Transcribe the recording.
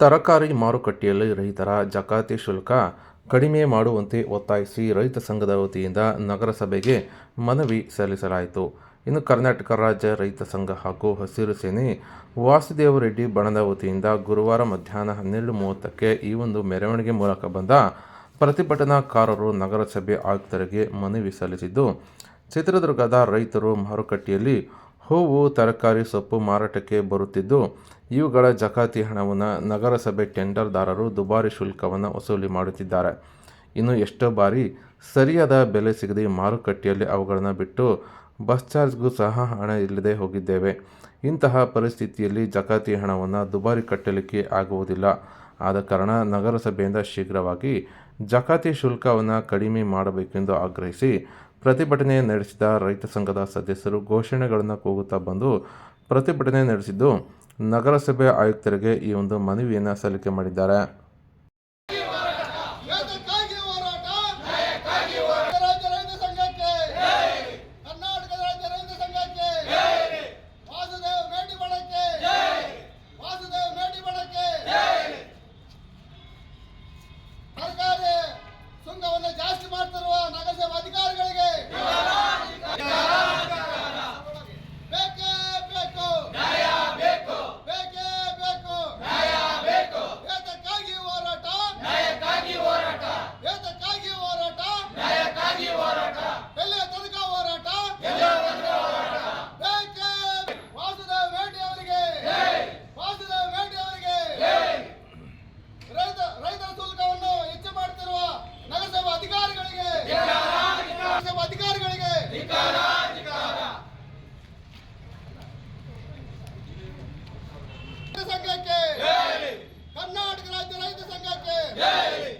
ತರಕಾರಿ ಮಾರುಕಟ್ಟೆಯಲ್ಲಿ ರೈತರ ಜಕಾತಿ ಶುಲ್ಕ ಕಡಿಮೆ ಮಾಡುವಂತೆ ಒತ್ತಾಯಿಸಿ ರೈತ ಸಂಘದ ವತಿಯಿಂದ ನಗರಸಭೆಗೆ ಮನವಿ ಸಲ್ಲಿಸಲಾಯಿತು. ಇನ್ನು ಕರ್ನಾಟಕ ರಾಜ್ಯ ರೈತ ಸಂಘ ಹಾಗೂ ಹಸಿರು ಸೇನೆ, ವಾಸುದೇವ ರೆಡ್ಡಿ ಬಣದ ವತಿಯಿಂದ ಗುರುವಾರ ಮಧ್ಯಾಹ್ನ ಹನ್ನೆರಡು ಮೂವತ್ತಕ್ಕೆ ಈ ಒಂದು ಮೆರವಣಿಗೆ ಮೂಲಕ ಬಂದ ಪ್ರತಿಭಟನಾಕಾರರು ನಗರಸಭೆ ಆಯುಕ್ತರಿಗೆ ಮನವಿ ಸಲ್ಲಿಸಿದ್ದು, ಚಿತ್ರದುರ್ಗದ ರೈತರು ಮಾರುಕಟ್ಟೆಯಲ್ಲಿ ಹೂವು, ತರಕಾರಿ, ಸೊಪ್ಪು ಮಾರಾಟಕ್ಕೆ ಬರುತ್ತಿದ್ದು, ಇವುಗಳ ಜಕಾತಿ ಹಣವನ್ನು ನಗರಸಭೆ ಟೆಂಡರ್ದಾರರು ದುಬಾರಿ ಶುಲ್ಕವನ್ನು ವಸೂಲಿ ಮಾಡುತ್ತಿದ್ದಾರೆ. ಇನ್ನು ಎಷ್ಟೋ ಬಾರಿ ಸರಿಯಾದ ಬೆಲೆ ಸಿಗದೆ ಮಾರುಕಟ್ಟೆಯಲ್ಲಿ ಅವುಗಳನ್ನು ಬಿಟ್ಟು ಬಸ್ ಚಾರ್ಜ್ಗೂ ಸಹ ಹಣ ಇಲ್ಲದೆ ಹೋಗಿದ್ದೇವೆ. ಇಂತಹ ಪರಿಸ್ಥಿತಿಯಲ್ಲಿ ಜಕಾತಿ ಹಣವನ್ನು ದುಬಾರಿ ಕಟ್ಟಲಿಕ್ಕೆ ಆಗುವುದಿಲ್ಲ. ಆದ ಕಾರಣ ನಗರಸಭೆಯಿಂದ ಶೀಘ್ರವಾಗಿ ಜಕಾತಿ ಶುಲ್ಕವನ್ನು ಕಡಿಮೆ ಮಾಡಬೇಕೆಂದು ಆಗ್ರಹಿಸಿ ಪ್ರತಿಭಟನೆ ನಡೆಸಿದ ರೈತ ಸಂಘದ ಸದಸ್ಯರು ಘೋಷಣೆಗಳನ್ನು ಕೂಗುತ್ತಾ ಬಂದು ಪ್ರತಿಭಟನೆ ನಡೆಸಿದ್ದು ನಗರಸಭೆ ಆಯುಕ್ತರಿಗೆ ಈ ಒಂದು ಮನವಿಯನ್ನು ಸಲ್ಲಿಕೆ ಮಾಡಿದ್ದಾರೆ. ರೈತ ಸಂಘಕ್ಕೆ. ಕರ್ನಾಟಕ ರಾಜ್ಯ ರೈತ ಸಂಘಕ್ಕೆ.